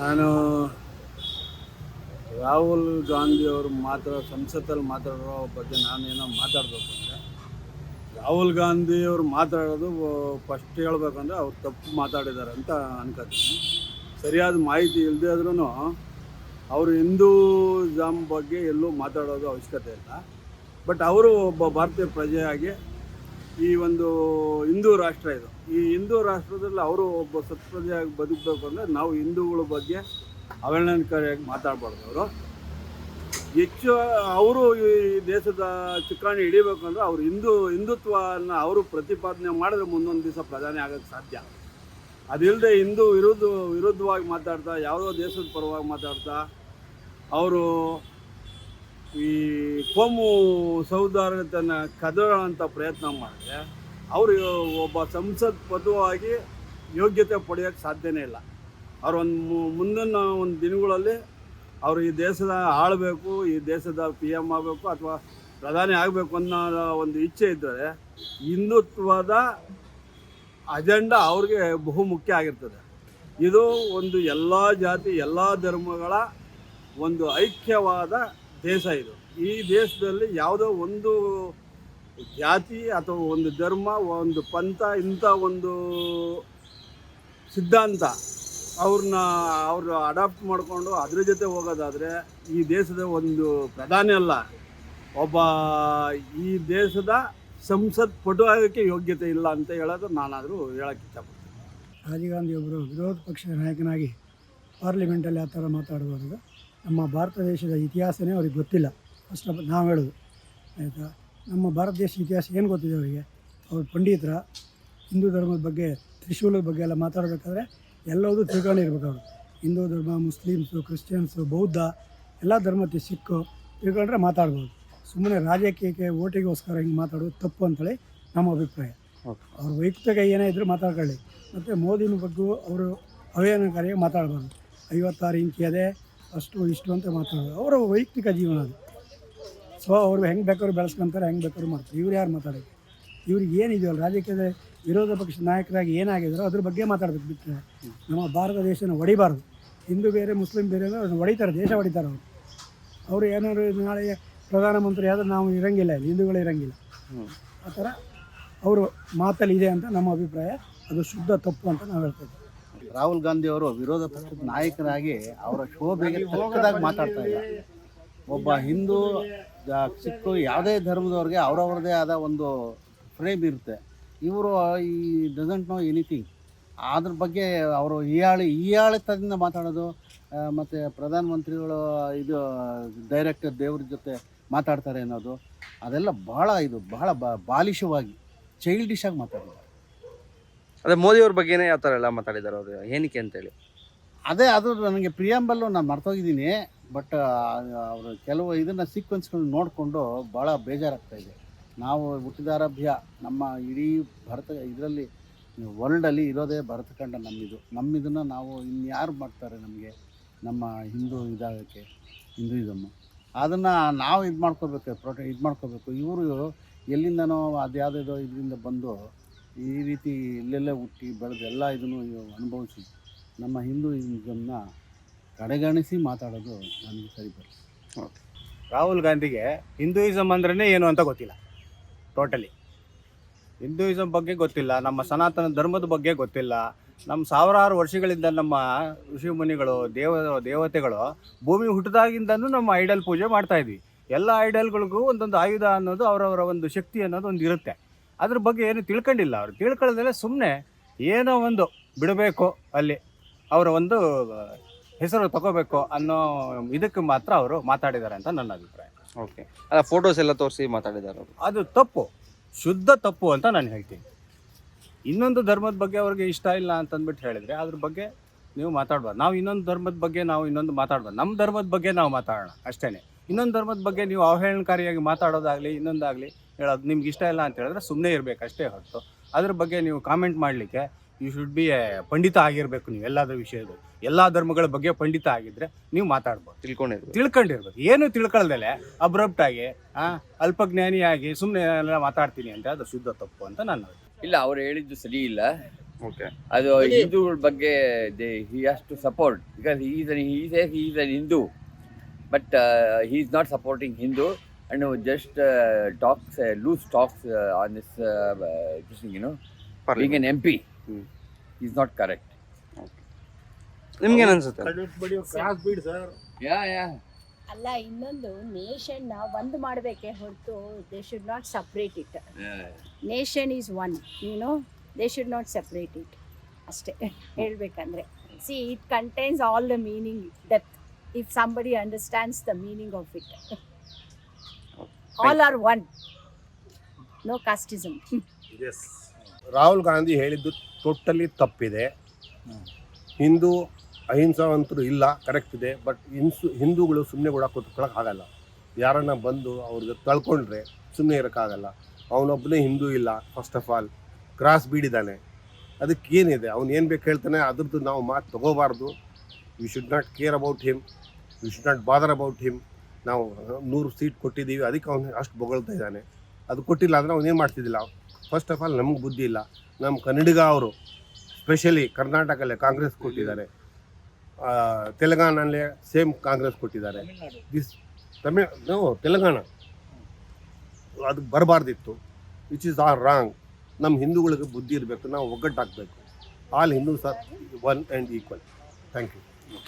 ನಾನು ರಾಹುಲ್ ಗಾಂಧಿ ಅವರು ಮಾತ್ರ, ಸಂಸತ್ತಲ್ಲಿ ಮಾತಾಡೋ ಬಗ್ಗೆ ನಾನೇನೋ ಮಾತಾಡಬೇಕು ಅಂದರೆ, ರಾಹುಲ್ ಗಾಂಧಿ ಅವರು ಮಾತಾಡೋದು ಫಸ್ಟ್ ಹೇಳ್ಬೇಕಂದ್ರೆ ಅವ್ರು ತಪ್ಪು ಮಾತಾಡಿದ್ದಾರೆ ಅಂತ ಅನ್ಕೋತೀನಿ. ಸರಿಯಾದ ಮಾಹಿತಿ ಇಲ್ಲದೇ ಆದ್ರೂ ಅವರು ಹಿಂದೂಜಾಮ್ ಬಗ್ಗೆ ಎಲ್ಲೂ ಮಾತಾಡೋದು ಅವಶ್ಯಕತೆ ಇಲ್ಲ. ಬಟ್ ಅವರು ಒಬ್ಬ ಭಾರತೀಯ ಪ್ರಜೆಯಾಗಿ ಈ ಒಂದು ಹಿಂದೂ ರಾಷ್ಟ್ರ ಇದು. ಈ ಹಿಂದೂ ರಾಷ್ಟ್ರದಲ್ಲಿ ಅವರು ಒಬ್ಬ ಸತ್ಪ್ರಜೆಯಾಗಿ ಬದುಕಬೇಕು ಅಂದರೆ ನಾವು ಹಿಂದೂಗಳ ಬಗ್ಗೆ ಅವಹೇಳನಕಾರಿಯಾಗಿ ಮಾತಾಡಬಾರ್ದು ಅವರು. ಹೆಚ್ಚು ಅವರು ಈ ದೇಶದ ಚುಕ್ಕಾಣಿ ಹಿಡಿಬೇಕು ಅಂದ್ರೆ ಅವ್ರು ಹಿಂದೂ ಹಿಂದುತ್ವನ ಅವರು ಪ್ರತಿಪಾದನೆ ಮಾಡಿದ್ರೆ ಮುಂದೊಂದು ದಿವಸ ಪ್ರಧಾನಿ ಆಗೋಕ್ಕೆ ಸಾಧ್ಯ. ಅದಿಲ್ಲದೆ ಹಿಂದೂ ವಿರುದ್ಧ ವಿರುದ್ಧವಾಗಿ ಮಾತಾಡ್ತಾ, ಯಾವುದೋ ದೇಶದ ಪರವಾಗಿ ಮಾತಾಡ್ತಾ, ಅವರು ಕೋಮು ತನ್ನ ಕದಡೋಂಥ ಪ್ರಯತ್ನ ಮಾಡಿದ್ರೆ ಅವರು ಒಬ್ಬ ಸಂಸತ್ ಪದವಾಗಿ ಯೋಗ್ಯತೆ ಪಡೆಯೋಕ್ಕೆ ಸಾಧ್ಯನೇ ಇಲ್ಲ. ಅವರೊಂದು ಮುಂದಿನ ಒಂದು ದಿನಗಳಲ್ಲಿ ಅವರು ಈ ದೇಶದ ಆಳಬೇಕು, ಈ ದೇಶದ ಪಿ ಎಂ ಆಗಬೇಕು ಅಥವಾ ಪ್ರಧಾನಿ ಆಗಬೇಕು ಅನ್ನೋ ಒಂದು ಇಚ್ಛೆ ಇದ್ದರೆ ಹಿಂದುತ್ವದ ಅಜೆಂಡಾ ಅವ್ರಿಗೆ ಬಹು ಮುಖ್ಯ ಆಗಿರ್ತದೆ. ಇದು ಒಂದು ಎಲ್ಲ ಜಾತಿ, ಎಲ್ಲ ಧರ್ಮಗಳ ಒಂದು ಐಕ್ಯವಾದ ದೇಶ ಇದು. ಈ ದೇಶದಲ್ಲಿ ಯಾವುದೋ ಒಂದು ಜಾತಿ ಅಥವಾ ಒಂದು ಧರ್ಮ, ಒಂದು ಪಂಥ, ಇಂಥ ಒಂದು ಸಿದ್ಧಾಂತ ಅವ್ರನ್ನ ಅವರು ಅಡಾಪ್ಟ್ ಮಾಡಿಕೊಂಡು ಅದ್ರ ಜೊತೆ ಹೋಗೋದಾದರೆ ಈ ದೇಶದ ಒಂದು ಪ್ರಧಾನಿ ಅಲ್ಲ. ಒಬ್ಬ ಈ ದೇಶದ ಸಂಸತ್ ಪಟು ಆಗೋಕ್ಕೆ ಯೋಗ್ಯತೆ ಇಲ್ಲ ಅಂತ ಹೇಳೋದು ನಾನಾದರೂ ಹೇಳೋಕ್ಕೆ ಇಷ್ಟಪಡ್ತೀನಿ. ರಾಜೀವ್ ಗಾಂಧಿ ಒಬ್ಬರು ವಿರೋಧ ಪಕ್ಷದ ನಾಯಕನಾಗಿ ಪಾರ್ಲಿಮೆಂಟಲ್ಲಿ ಆ ಥರ ಮಾತಾಡುವಾಗ ನಮ್ಮ ಭಾರತ ದೇಶದ ಇತಿಹಾಸನೇ ಅವ್ರಿಗೆ ಗೊತ್ತಿಲ್ಲ. ಫಸ್ಟ್ ಆಫ್ ನಾವು ಹೇಳೋದು ಆಯಿತಾ? ನಮ್ಮ ಭಾರತ ದೇಶ ಇತಿಹಾಸ ಏನು ಗೊತ್ತಿದೆ ಅವರಿಗೆ? ಅವ್ರು ಪಂಡಿತರ ಹಿಂದೂ ಧರ್ಮದ ಬಗ್ಗೆ ತ್ರಿಶೂಲದ ಬಗ್ಗೆ ಎಲ್ಲ ಮಾತಾಡಬೇಕಾದ್ರೆ ಎಲ್ಲವೂ ತಿಳ್ಕೊಂಡಿರ್ಬೇಕು ಅವರು. ಹಿಂದೂ ಧರ್ಮ ಮುಸ್ಲಿಮ್ಸು ಕ್ರಿಶ್ಚಿಯನ್ಸು ಬೌದ್ಧ ಎಲ್ಲ ಧರ್ಮಕ್ಕೆ ಸಿಕ್ಕು ತಿಳ್ಕೊಂಡ್ರೆ ಮಾತಾಡ್ಬೋದು. ಸುಮ್ಮನೆ ರಾಜಕೀಯಕ್ಕೆ ಓಟಿಗೋಸ್ಕರ ಹಿಂಗೆ ಮಾತಾಡೋದು ತಪ್ಪು ಅಂತೇಳಿ ನಮ್ಮ ಅಭಿಪ್ರಾಯ. ಅವ್ರ ವೈಯಕ್ತಿಕ ಏನೇ ಇದ್ದರೂ ಮಾತಾಡ್ಕೊಳ್ಳಿ. ಮತ್ತು ಮೋದಿನ ಬಗ್ಗೆ ಅವರು ಅವೇನಕಾರಿಯಾಗಿ ಮಾತಾಡಬಾರ್ದು ಐವತ್ತಾರು ಇಂಚಿ ಅದೇ ಅಷ್ಟು ಇಷ್ಟು ಅಂತ ಮಾತಾಡೋದು. ಅವರ ವೈಯಕ್ತಿಕ ಜೀವನ ಅದು. ಸೊ ಅವರು ಹೆಂಗೆ ಬೇಕಾದ್ರು ಬೆಳೆಸ್ಕೊಂತಾರೆ, ಹೆಂಗೆ ಬೇಕಾದ್ರು ಮಾಡ್ತಾರೆ. ಇವ್ರು ಯಾರು ಮಾತಾಡೋದು? ಇವ್ರಿಗೆ ಏನಿದೆಯಲ್ಲ ರಾಜಕೀಯದ ವಿರೋಧ ಪಕ್ಷದ ನಾಯಕರಾಗಿ ಏನಾಗಿದ್ದಾರೋ ಅದ್ರ ಬಗ್ಗೆ ಮಾತಾಡ್ಬೇಕು ಬಿಟ್ಟರೆ ನಮ್ಮ ಭಾರತ ದೇಶನ ಹೊಡಿಬಾರ್ದು. ಹಿಂದೂ ಬೇರೆ, ಮುಸ್ಲಿಂ ಬೇರೆ ಅಂದ್ರೆ ಅವ್ರನ್ನ ಹೊಡಿತಾರೆ, ದೇಶ ಹೊಡಿತಾರೆ ಅವರು. ಅವರು ಏನಾದ್ರು ನಾಳೆ ಪ್ರಧಾನಮಂತ್ರಿ ಆದ್ರೆ ನಾವು ಇರಂಗಿಲ್ಲ ಇಲ್ಲಿ, ಹಿಂದೂಗಳು ಇರಂಗಿಲ್ಲ. ಆ ಥರ ಅವರು ಮಾತಲ್ಲಿ ಇದೆ ಅಂತ ನಮ್ಮ ಅಭಿಪ್ರಾಯ. ಅದು ಶುದ್ಧ ತಪ್ಪು ಅಂತ ನಾವು ಹೇಳ್ತೇವೆ ರಾಹುಲ್ ಗಾಂಧಿ ಅವರು ವಿರೋಧ ಪಕ್ಷದ ನಾಯಕರಾಗಿ ಅವರ ಶೋಭೆಗೆ ತಕ್ಕದಾಗಿ ಮಾತಾಡ್ತಾ ಇಲ್ಲ. ಒಬ್ಬ ಹಿಂದೂ ಸಿಕ್ಕು ಯಾವುದೇ ಧರ್ಮದವ್ರಿಗೆ ಅವರವ್ರದೇ ಆದ ಒಂದು ಫ್ರೇಮ್ ಇರುತ್ತೆ. ಇವರು ಈ ಡಸಂಟ್ ನೋ ಎನಿಥಿಂಗ್ ಅದ್ರ ಬಗ್ಗೆ ಅವರು ಹೀಯಾಳಿ ಹೀಯಾಳಿತದಿಂದ ಮಾತಾಡೋದು ಮತ್ತು ಪ್ರಧಾನಮಂತ್ರಿಗಳು ಇದು ಡೈರೆಕ್ಟರ್ ದೇವ್ರ ಜೊತೆ ಮಾತಾಡ್ತಾರೆ ಅನ್ನೋದು, ಅದೆಲ್ಲ ಬಹಳ ಇದು, ಬಹಳ ಬಾಲಿಶವಾಗಿ ಚೈಲ್ಡಿಶಾಗಿ ಮಾತಾಡಿದ್ದಾರೆ ಅದೇ ಮೋದಿ ಅವ್ರ ಬಗ್ಗೆನೇ ಯಾವ ಥರ ಎಲ್ಲ ಮಾತಾಡಿದ್ದಾರೆ ಅವರು? ಏನಕ್ಕೆ ಅಂತೇಳಿ? ಅದೇ, ಅದು ನನಗೆ ಪ್ರಿಯಾಂಬಲ್ಲು ನಾನು ಮರ್ತೋಗಿದ್ದೀನಿ, ಬಟ್ ಅವರು ಕೆಲವು ಇದನ್ನು ಸೀಕ್ವೆನ್ಸ್ಗಳನ್ನ ನೋಡಿಕೊಂಡು ಭಾಳ ಬೇಜಾರಾಗ್ತಾ ಇದೆ. ನಾವು ಹುಟ್ಟಿದಾರಭ್ಯ, ನಮ್ಮ ಇಡೀ ಭಾರತ, ಇದರಲ್ಲಿ ವರ್ಲ್ಡಲ್ಲಿ ಇರೋದೇ ಭರತಖಂಡ ನಮ್ಮಿದು. ನಮ್ಮಿದನ್ನು ನಾವು ಇನ್ಯಾರು ಮಾಡ್ತಾರೆ ನಮಗೆ? ನಮ್ಮ ಹಿಂದೂ ಇದಾಗಕ್ಕೆ ಹಿಂದೂಯಿಸಮ್ಮು ಅದನ್ನು ನಾವು ಇದು ಮಾಡ್ಕೋಬೇಕು ಪ್ರೊಟೆ ಇದು ಮಾಡ್ಕೋಬೇಕು ಇವರು ಎಲ್ಲಿಂದನೋ ಅದು ಯಾವುದೇದೋ ಇದರಿಂದ ಬಂದು ಈ ರೀತಿ ಇಲ್ಲೆಲ್ಲ ಹುಟ್ಟಿ ಬೆಳೆದು ಎಲ್ಲ ಇದನ್ನು ಅನುಭವಿಸಿ ನಮ್ಮ ಹಿಂದೂಯಿಸಮ್ನ ಕಡೆಗಣಿಸಿ ಮಾತಾಡೋದು ನನಗೆ ಸರಿ ಬರ್ತದೆ ರಾಹುಲ್ ಗಾಂಧಿಗೆ ಹಿಂದೂಯಿಸಮ್ ಅಂದ್ರೇ ಏನು ಅಂತ ಗೊತ್ತಿಲ್ಲ, ಟೋಟಲಿ. ಹಿಂದೂಯಿಸಮ್ ಬಗ್ಗೆ ಗೊತ್ತಿಲ್ಲ, ನಮ್ಮ ಸನಾತನ ಧರ್ಮದ ಬಗ್ಗೆ ಗೊತ್ತಿಲ್ಲ. ನಮ್ಮ ಸಾವಿರಾರು ವರ್ಷಗಳಿಂದ ನಮ್ಮ ಋಷಿ ಮುನಿಗಳು, ದೇವ, ದೇವತೆಗಳು ಭೂಮಿ ಹುಟ್ಟಿದಾಗಿಂದನೂ ನಮ್ಮ ಐಡಲ್ ಪೂಜೆ ಮಾಡ್ತಾ ಇದ್ವಿ. ಎಲ್ಲ ಐಡಲ್ಗಳಿಗೂ ಒಂದೊಂದು ಆಯುಧ ಅನ್ನೋದು ಅವರವರ ಒಂದು ಶಕ್ತಿ ಅನ್ನೋದು ಒಂದು ಇರುತ್ತೆ ಅದ್ರ ಬಗ್ಗೆ ಏನು ತಿಳ್ಕೊಂಡಿಲ್ಲ ಅವರು. ತಿಳ್ಕೊಳ್ಳೋದಲ್ಲೇ ಸುಮ್ಮನೆ ಏನೋ ಒಂದು ಬಿಡಬೇಕು ಅಲ್ಲಿ. ಅವರ ಒಂದು ಹೆಸರು ತಗೋಬೇಕು ಅನ್ನೋ ಇದಕ್ಕೆ ಮಾತ್ರ ಅವರು ಮಾತಾಡಿದ್ದಾರೆ ಅಂತ ನನ್ನ ಅಭಿಪ್ರಾಯ. ಓಕೆ ಅಲ್ಲ ಫೋಟೋಸ್ ಎಲ್ಲ ತೋರಿಸಿ ಮಾತಾಡಿದ್ದಾರೆ ಅವರು. ಅದು ತಪ್ಪು. ಶುದ್ಧ ತಪ್ಪು ಅಂತ ನಾನು ಹೇಳ್ತೀನಿ. ಇನ್ನೊಂದು ಧರ್ಮದ ಬಗ್ಗೆ ಅವ್ರಿಗೆ ಇಷ್ಟ ಇಲ್ಲ ಅಂತಂದ್ಬಿಟ್ಟು ಹೇಳಿದರೆ ಅದ್ರ ಬಗ್ಗೆ ನೀವು ಮಾತಾಡ್ಬಾರ್ದು. ನಾವು ಇನ್ನೊಂದು ಧರ್ಮದ ಬಗ್ಗೆ ನಾವು ಇನ್ನೊಂದು ಮಾತಾಡ್ಬಾರ್ದು. ನಮ್ಮ ಧರ್ಮದ ಬಗ್ಗೆ ನಾವು ಮಾತಾಡೋಣ ಅಷ್ಟೇ ಇನ್ನೊಂದು ಧರ್ಮದ ಬಗ್ಗೆ ನೀವು ಅವಹೇಳನಕಾರಿಯಾಗಿ ಮಾತಾಡೋದಾಗಲಿ ಇನ್ನೊಂದಾಗಲಿ ಹೇಳೋದು ನಿಮ್ಗೆ ಇಷ್ಟ ಇಲ್ಲ ಅಂತ ಹೇಳಿದ್ರೆ ಸುಮ್ಮನೆ ಇರಬೇಕು ಅಷ್ಟೇ ಹೊರತು. ಅದ್ರ ಬಗ್ಗೆ ನೀವು ಕಾಮೆಂಟ್ ಮಾಡಲಿಕ್ಕೆ ಯು ಶುಡ್ ಬಿ ಎ ಪಂಡಿತ ಆಗಿರಬೇಕು ನೀವು ಎಲ್ಲಾದ್ರ ವಿಷಯದ ಎಲ್ಲ ಧರ್ಮಗಳ ಬಗ್ಗೆ ಪಂಡಿತ ಆಗಿದ್ರೆ ನೀವು ಮಾತಾಡ್ಬೋದು. ತಿಳ್ಕೊಂಡಿದ್ರು ತಿಳ್ಕೊಂಡಿರ್ಬೇಕು ಏನು ತಿಳ್ಕೊಳ್ದಲೆ ಅಬ್ರಪ್ಟ್ ಆಗಿ ಆ, ಅಲ್ಪಜ್ಞಾನಿಯಾಗಿ ಸುಮ್ಮನೆ ಎಲ್ಲ ಮಾತಾಡ್ತೀನಿ ಅಂತ ಅದು ಶುದ್ಧ ತಪ್ಪು ಅಂತ ನಾನು. ಇಲ್ಲ ಅವ್ರು ಹೇಳಿದ್ದು ಸರಿ ಇಲ್ಲ. ಓಕೆ. ಅದು ಹಿಂದೂಗಳ ಬಗ್ಗೆ they he has to support because is is is Hindu but he is not supporting Hindu and just talks loose talks on this you know being N M P Hmm. Is not correct ನಿಮ್ಗೇನ್ ಅನ್ಸುತ್ತೆ ಯಾ ಯಾ ಅಲ್ಲ ಇನ್ನೊಂದು ನೇಷನ್ನ ಒಂದು ಮಾಡಬೇಕೇ ಹೊರತು they should not separate it nation is one no they should not separate it ಅಷ್ಟೇ. ಹೇಳಬೇಕಂದ್ರೆ. See it contains all the meaning depth if somebody understands the meaning of it all are one no casteism Rahul Gandhi ಹೇಳಿದ್ದು totally ತಪ್ಪಿದೆ. ಹಿಂದೂ ಅಹಿಂಸಾವಂತರು ಇಲ್ಲ correct ಇದೆ but ಹಿಂಸು ಹಿಂದೂಗಳು ಸುಮ್ಮನೆ ಕೂಡ ಕೂತ್ಕೊಳ್ಳೋಕೆ ಆಗಲ್ಲ. ಯಾರನ್ನ ಬಂದು ಅವ್ರಿಗೆ ತಳ್ಕೊಂಡ್ರೆ ಸುಮ್ಮನೆ ಇರೋಕ್ಕಾಗಲ್ಲ ಅವನೊಬ್ಬನೇ ಹಿಂದೂ ಇಲ್ಲ ಫಸ್ಟ್ ಆಫ್ ಆಲ್ ಕ್ರಾಸ್ ಬೀಡಿದ್ದಾನೆ. ಅದಕ್ಕೇನಿದೆ ಅವ್ನು ಏನು ಬೇಕು ಹೇಳ್ತಾನೆ? ಅದ್ರದ್ದು ನಾವು ಮಾತು ತಗೋಬಾರ್ದು. We should not care about him we should not bother about him ನಾವು ನೂರು ಸೀಟ್ ಕೊಟ್ಟಿದ್ದೀವಿ. ಅದಕ್ಕೆ ಅವನು ಅಷ್ಟು ಬೊಗಳ್ತಾ ಇದ್ದಾನೆ. ಅದು ಕೊಟ್ಟಿಲ್ಲ ಅಂದರೆ ಅವನೇನು ಮಾಡ್ತಿದ್ದಿಲ್ಲ? ಫಸ್ಟ್ ಆಫ್ ಆಲ್ ನಮ್ಗೆ ಬುದ್ಧಿ ಇಲ್ಲ. ನಮ್ಮ ಕನ್ನಡಿಗ ಅವರು ಸ್ಪೆಷಲಿ ಕರ್ನಾಟಕಲ್ಲೇ ಕಾಂಗ್ರೆಸ್ ಕೊಟ್ಟಿದ್ದಾರೆ. ತೆಲಂಗಾಣಲ್ಲೇ ಸೇಮ್ ಕಾಂಗ್ರೆಸ್ ಕೊಟ್ಟಿದ್ದಾರೆ. ದಿಸ್ ತಮಿಳ್ ತೆಲಂಗಾಣ. ಅದು ಬರಬಾರ್ದಿತ್ತು. ವಿಚ್ ಇಸ್ ಆರ್ ರಾಂಗ್ ನಮ್ಮ ಹಿಂದೂಗಳಿಗೆ ಬುದ್ಧಿ ಇರಬೇಕು. ನಾವು ಒಗ್ಗಟ್ಟಾಗಬೇಕು all Hindus are one and equal thank you Okay.